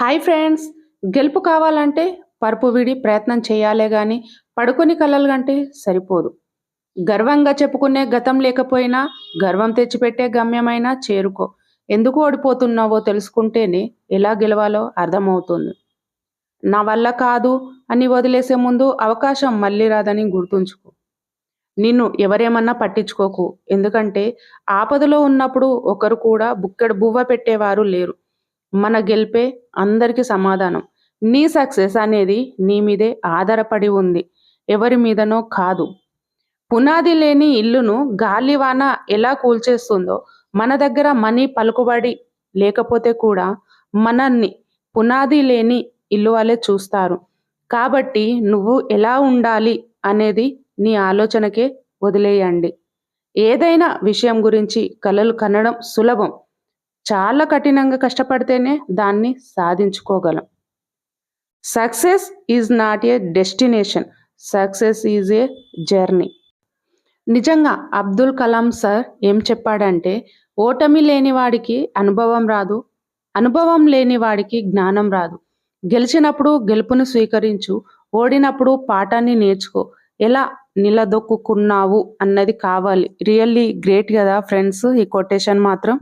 Hi friends. గెలుపు కావాలంటే పరుపు విడి ప్రయత్నం చేయాలే గాని పడుకుని కలలు కంటే సరిపోదు. గర్వంగా చెప్పుకునే గతం లేకపోయినా గర్వం తెచ్చిపెట్టే గమ్యమైనా చేరుకో. ఎందుకు ఓడిపోతున్నావో తెలుసుకుంటేనే ఎలా గెలవాలో అర్థమవుతుంది. నా వల్ల కాదు అని వదిలేసే ముందు అవకాశం మళ్ళీ రాదని గుర్తుంచుకో. నిన్ను ఎవరేమన్నా పట్టించుకోకు. ఎందుకంటే ఆపదలో ఉన్నప్పుడు ఒకరు కూడా బుక్కెడు బువ్వ పెట్టేవారు లేరు. మన గెలిపే అందరికీ సమాధానం. నీ సక్సెస్ అనేది నీ మీదే ఆధారపడి ఉంది. ఎవరి మీదనో కాదు. పునాది లేని ఇల్లును గాలివాన ఎలా కూల్చేస్తుందో మన దగ్గర మనీ పలుకుబడి లేకపోతే కూడా మనల్ని పునాది లేని ఇల్లు వాళ్ళే చూస్తారు. కాబట్టి నువ్వు ఎలా ఉండాలి అనేది నీ ఆలోచనకే వదిలేయండి. ఏదైనా విషయం గురించి కలలు కనడం సులభం. చాలా కఠినంగా కష్టపడితేనే దాన్ని సాధించుకోగలం. Success is not a destination success is a journey నిజంగా అబ్దుల్ కలాం సార్ ఏం చెప్పాడంటే ఓటమి లేని వాడికి అనుభవం రాదు అనుభవం లేని వాడికి జ్ఞానం రాదు. గెలిచినప్పుడు గెలుపును స్వీకరించు ఓడినప్పుడు పాఠాన్ని నేర్చుకో. ఎలా నిలదొక్కున్నావు అన్నది కావాలి. రియల్లీ గ్రేట్ కదా ఫ్రెండ్స్ ఈ కొటేషన్ మాత్రం.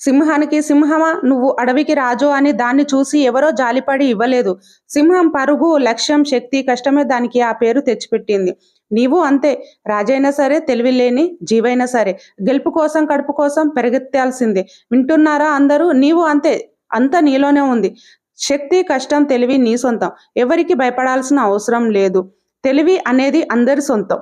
సింహానికి సింహమా? నువ్వు అడవికి రాజు అని దాన్ని చూసి ఎవరో జాలిపడి ఇవ్వలేదు. సింహం పరుగు లక్ష్యం శక్తి కష్టమే దానికి ఆ పేరు తెచ్చిపెట్టింది. నీవు అంతే. రాజైనా సరే తెలివి లేని జీవైనా సరే. గెలుపు కోసం కడుపు కోసం పెరిగెత్తాల్సిందే. వింటున్నారా అందరూ? నీవు అంతే. అంత నీలోనే ఉంది. శక్తి కష్టం తెలివి నీ సొంతం. ఎవరికి భయపడాల్సిన అవసరం లేదు. తెలివి అనేది అందరి సొంతం.